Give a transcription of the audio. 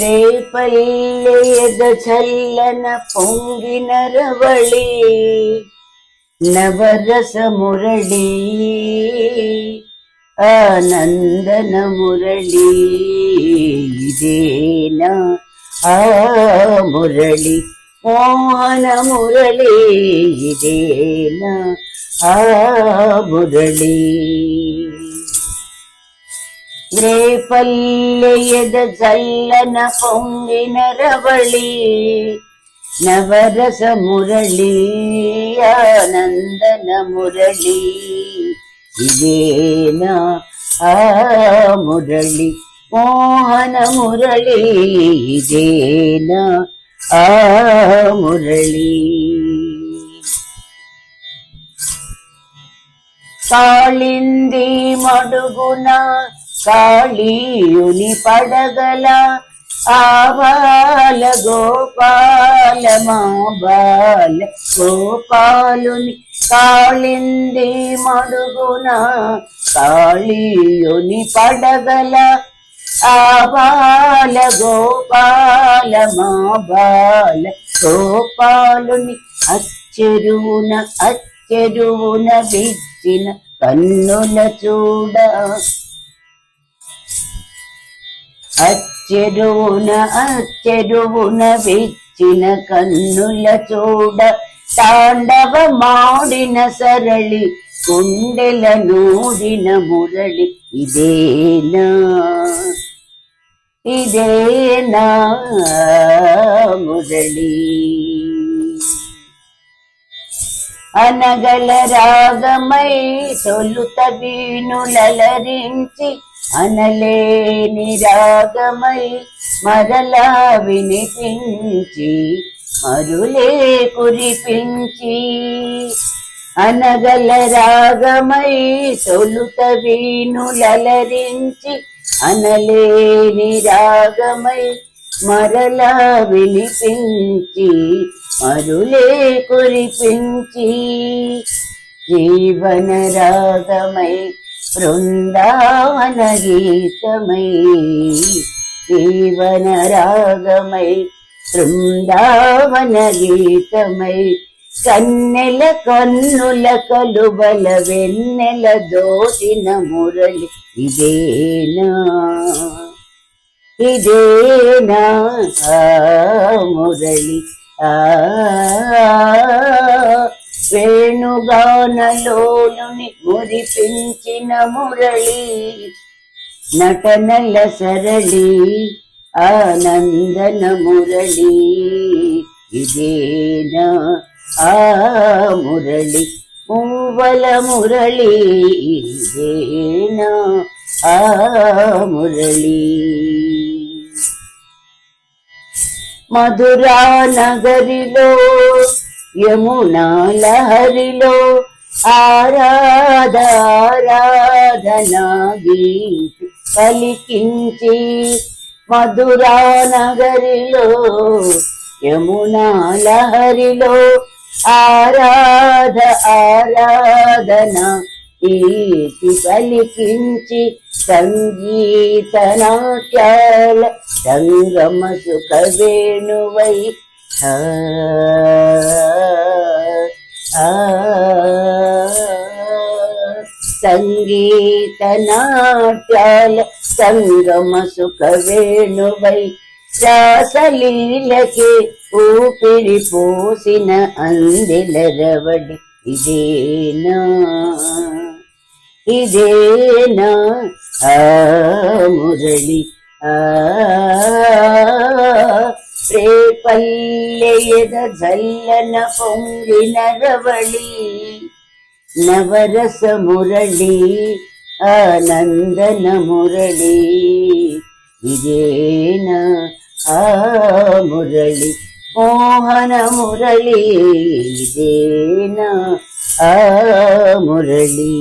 ರೇಪಲ್ಲೆಯದ ಚಲ್ಲನ ಪೊಂಗಿನ ರವಳಿ ನವರಸ ಮುರಳಿ ಆನಂದನ ಮುರಳಿ ಇದೇನ ಆ ಮುರಳಿ ಮೋಹನ ಮುರಳಿ ಇದೇನ ಆ ಮುರಳಿ ರೇಪಲ್ಯದ ಜಲ್ಲನ ಪೊಂಗಿನ ರವಳಿ ನವರಸ ಮುರಳಿ ಆನಂದನ ಮುರಳಿ ಇದೇನ ಆ ಮುರಳಿ ಮೋಹನ ಮುರಳಿ ಇದೇನ ಆ ಮುರಳಿ ಕಾಳಿಂದಿ ಮಡುಗುನ కాళీయుని పడగల ఆబాల గోపాల మా బాల గోపాలుని కాళింది మడుగున కాళీయుని పడగల ఆబాల గోపాల మా బాల గోపాలుని అచ్చెరువున అచ్చెరువున విచ్చిన కన్నుల చూడ అచ్చెరువున అచ్చెరువున విచ్చిన కన్నుల చూడ తాండవ మాడిన సరళి కుండెల నూడిన మురళి ఇదేనా? ఇదేనా మురళి? అనగల రాగమై తొలుత వీణులరించి అనలేని రాగమై మరలా వినిపించి మరులే కురిపించి. అనగల రాగమై తొలుత వీణులరించి అనలేని రాగమై మరలా వినిపించి మరులే కురిపించి. జీవన రాగమై బృందావన గీతమై జీవన రాగమై బృందావన గీతమై కన్నెల కన్నుల కలుబల వెన్నెల దోచిన మురళి ఇదేనా? ఇదేనా మురళి? ఆ వేణుగానలోనుని మురిపించిన మురళి నటనల సరళి ఆనందన మురళి. ఇదేనా ఆ మురళి మూవల మురళి. ఇదేనా ఆ మురళి. మధురా నగరిలో యమునా లహరిలో ఆరాధ గీతి పలికించి మధురా నగరిలో యమునా లహరిలో ఆరాధ ఆరాధన ఈతి పలికించి సంగీత నాట్యాల సంగమ సుఖ వేణువై సంగీత నాట్యాల సంగమ సుఖ వేణువై రాసలీలకి ఊపిరి పోసిన అందిల రవడి ఇదేనా? ఇదేనా? ఆ మురళి ఆ జయద జల్లన పొంగిన రవళి నవరస మురళి ఆనందన మురళి ఇదేనా ఆ మురళి మోహన మురళి ఇదేనా ఆ మురళి.